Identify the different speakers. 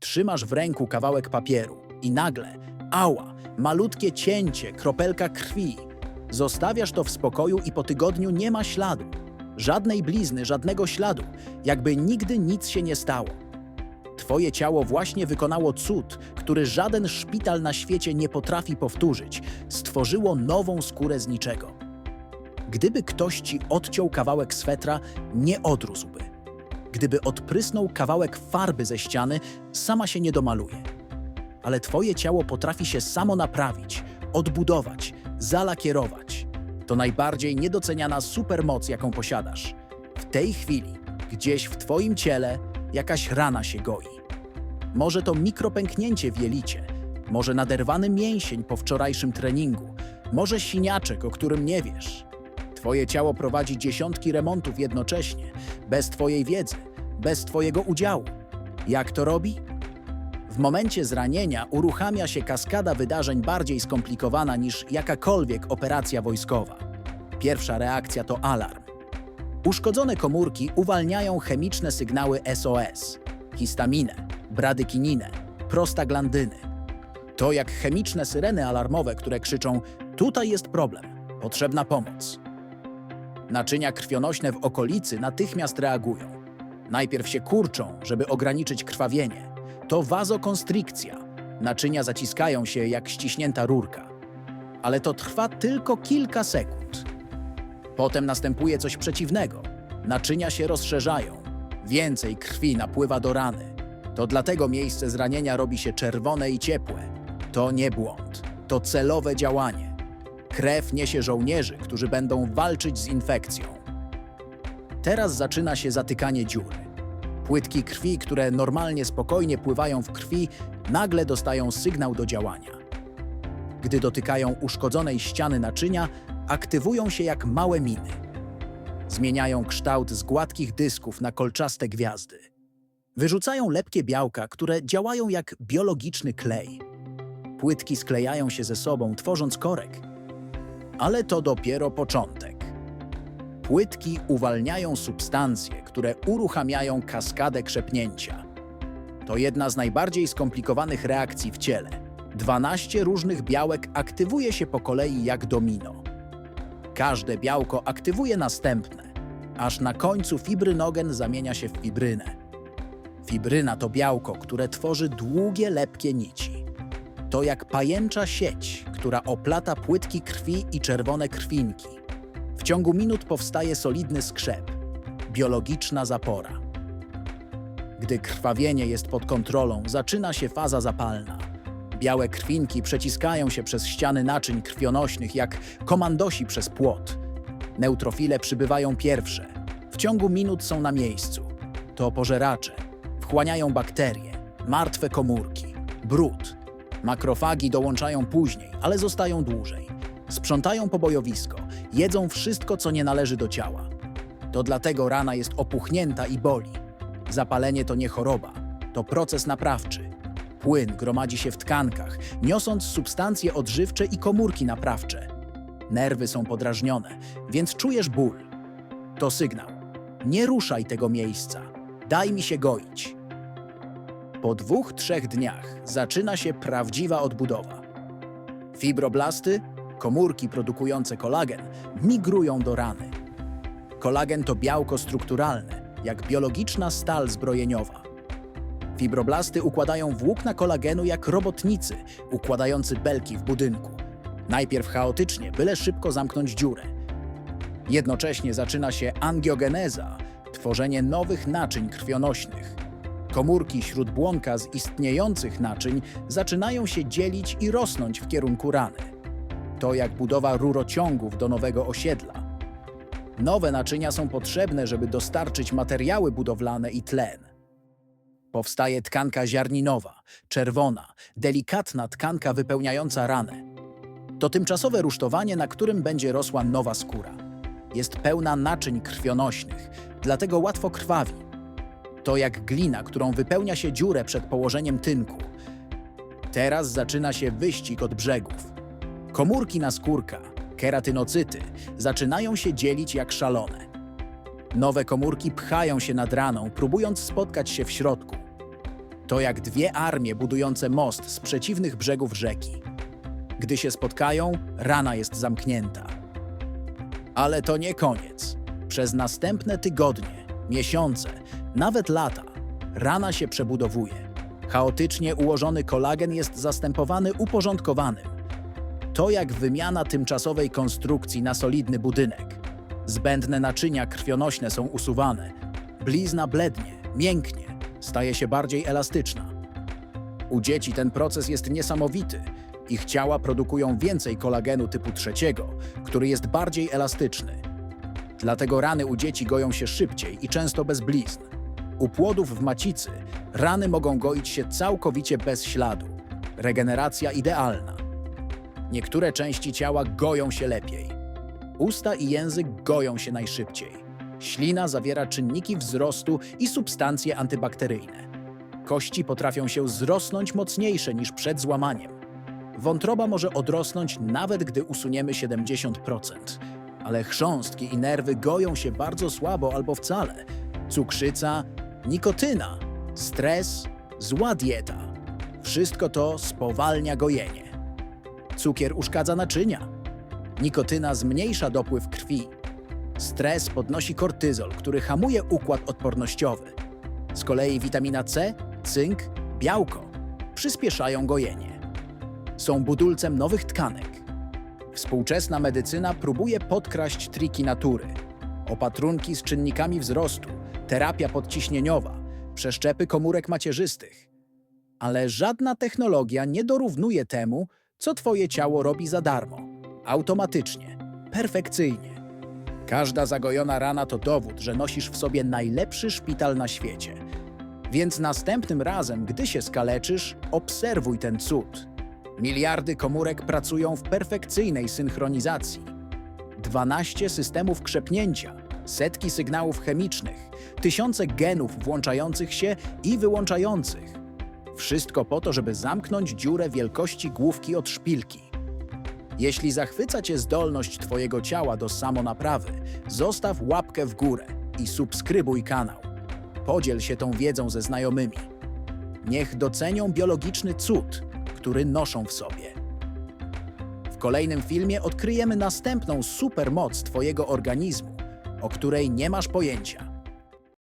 Speaker 1: Trzymasz w ręku kawałek papieru i nagle, ała, malutkie cięcie, kropelka krwi. Zostawiasz to w spokoju i po tygodniu nie ma śladu. Żadnej blizny, żadnego śladu, jakby nigdy nic się nie stało. Twoje ciało właśnie wykonało cud, który żaden szpital na świecie nie potrafi powtórzyć. Stworzyło nową skórę z niczego. Gdyby ktoś ci odciął kawałek swetra, nie odrósłby. Gdyby odprysnął kawałek farby ze ściany, sama się nie domaluje. Ale twoje ciało potrafi się samo naprawić, odbudować, zalakierować. To najbardziej niedoceniana supermoc, jaką posiadasz. W tej chwili, gdzieś w twoim ciele, jakaś rana się goi. Może to mikropęknięcie w jelicie, może naderwany mięsień po wczorajszym treningu, może siniaczek, o którym nie wiesz. Twoje ciało prowadzi dziesiątki remontów jednocześnie, bez Twojej wiedzy, bez Twojego udziału. Jak to robi? W momencie zranienia uruchamia się kaskada wydarzeń bardziej skomplikowana niż jakakolwiek operacja wojskowa. Pierwsza reakcja to alarm. Uszkodzone komórki uwalniają chemiczne sygnały SOS, histaminę, bradykininę, prostaglandyny. To jak chemiczne syreny alarmowe, które krzyczą: Tutaj jest problem, potrzebna pomoc. Naczynia krwionośne w okolicy natychmiast reagują. Najpierw się kurczą, żeby ograniczyć krwawienie. To wazokonstrykcja. Naczynia zaciskają się jak ściśnięta rurka. Ale to trwa tylko kilka sekund. Potem następuje coś przeciwnego. Naczynia się rozszerzają. Więcej krwi napływa do rany. To dlatego miejsce zranienia robi się czerwone i ciepłe. To nie błąd. To celowe działanie. Krew niesie żołnierzy, którzy będą walczyć z infekcją. Teraz zaczyna się zatykanie dziury. Płytki krwi, które normalnie spokojnie pływają w krwi, nagle dostają sygnał do działania. Gdy dotykają uszkodzonej ściany naczynia, aktywują się jak małe miny. Zmieniają kształt z gładkich dysków na kolczaste gwiazdy. Wyrzucają lepkie białka, które działają jak biologiczny klej. Płytki sklejają się ze sobą, tworząc korek. Ale to dopiero początek. Płytki uwalniają substancje, które uruchamiają kaskadę krzepnięcia. To jedna z najbardziej skomplikowanych reakcji w ciele. 12 różnych białek aktywuje się po kolei jak domino. Każde białko aktywuje następne, aż na końcu fibrynogen zamienia się w fibrynę. Fibryna to białko, które tworzy długie, lepkie nici. To jak pajęcza sieć, która oplata płytki krwi i czerwone krwinki. W ciągu minut powstaje solidny skrzep, biologiczna zapora. Gdy krwawienie jest pod kontrolą, zaczyna się faza zapalna. Białe krwinki przeciskają się przez ściany naczyń krwionośnych jak komandosi przez płot. Neutrofile przybywają pierwsze. W ciągu minut są na miejscu. To pożeracze. Wchłaniają bakterie, martwe komórki, brud. Makrofagi dołączają później, ale zostają dłużej. Sprzątają pobojowisko, jedzą wszystko, co nie należy do ciała. To dlatego rana jest opuchnięta i boli. Zapalenie to nie choroba, to proces naprawczy. Płyn gromadzi się w tkankach, niosąc substancje odżywcze i komórki naprawcze. Nerwy są podrażnione, więc czujesz ból. To sygnał. Nie ruszaj tego miejsca. Daj mi się goić. Po dwóch, trzech dniach zaczyna się prawdziwa odbudowa. Fibroblasty, komórki produkujące kolagen, migrują do rany. Kolagen to białko strukturalne, jak biologiczna stal zbrojeniowa. Fibroblasty układają włókna kolagenu jak robotnicy, układający belki w budynku. Najpierw chaotycznie, byle szybko zamknąć dziurę. Jednocześnie zaczyna się angiogeneza, tworzenie nowych naczyń krwionośnych. Komórki śródbłonka z istniejących naczyń zaczynają się dzielić i rosnąć w kierunku rany. To jak budowa rurociągów do nowego osiedla. Nowe naczynia są potrzebne, żeby dostarczyć materiały budowlane i tlen. Powstaje tkanka ziarninowa, czerwona, delikatna tkanka wypełniająca ranę. To tymczasowe rusztowanie, na którym będzie rosła nowa skóra. Jest pełna naczyń krwionośnych, dlatego łatwo krwawi. To jak glina, którą wypełnia się dziurę przed położeniem tynku. Teraz zaczyna się wyścig od brzegów. Komórki naskórka, keratynocyty, zaczynają się dzielić jak szalone. Nowe komórki pchają się nad raną, próbując spotkać się w środku. To jak dwie armie budujące most z przeciwnych brzegów rzeki. Gdy się spotkają, rana jest zamknięta. Ale to nie koniec. Przez następne tygodnie, miesiące, nawet lata, rana się przebudowuje. Chaotycznie ułożony kolagen jest zastępowany uporządkowanym. To jak wymiana tymczasowej konstrukcji na solidny budynek. Zbędne naczynia krwionośne są usuwane. Blizna blednie, mięknie, staje się bardziej elastyczna. U dzieci ten proces jest niesamowity. Ich ciała produkują więcej kolagenu typu trzeciego, który jest bardziej elastyczny. Dlatego rany u dzieci goją się szybciej i często bez blizn. U płodów w macicy rany mogą goić się całkowicie bez śladu. Regeneracja idealna. Niektóre części ciała goją się lepiej. Usta i język goją się najszybciej. Ślina zawiera czynniki wzrostu i substancje antybakteryjne. Kości potrafią się zrosnąć mocniejsze niż przed złamaniem. Wątroba może odrosnąć nawet gdy usuniemy 70%, ale chrząstki i nerwy goją się bardzo słabo albo wcale. Cukrzyca, nikotyna, stres, zła dieta. Wszystko to spowalnia gojenie. Cukier uszkadza naczynia. Nikotyna zmniejsza dopływ krwi. Stres podnosi kortyzol, który hamuje układ odpornościowy. Z kolei witamina C, cynk, białko przyspieszają gojenie. Są budulcem nowych tkanek. Współczesna medycyna próbuje podkraść triki natury. Opatrunki z czynnikami wzrostu, terapia podciśnieniowa, przeszczepy komórek macierzystych. Ale żadna technologia nie dorównuje temu, co twoje ciało robi za darmo, automatycznie, perfekcyjnie. Każda zagojona rana to dowód, że nosisz w sobie najlepszy szpital na świecie. Więc następnym razem, gdy się skaleczysz, obserwuj ten cud. Miliardy komórek pracują w perfekcyjnej synchronizacji. 12 systemów krzepnięcia, setki sygnałów chemicznych, tysiące genów włączających się i wyłączających. Wszystko po to, żeby zamknąć dziurę wielkości główki od szpilki. Jeśli zachwyca Cię zdolność Twojego ciała do samonaprawy, zostaw łapkę w górę i subskrybuj kanał. Podziel się tą wiedzą ze znajomymi. Niech docenią biologiczny cud, który noszą w sobie. W kolejnym filmie odkryjemy następną supermoc Twojego organizmu, o której nie masz pojęcia.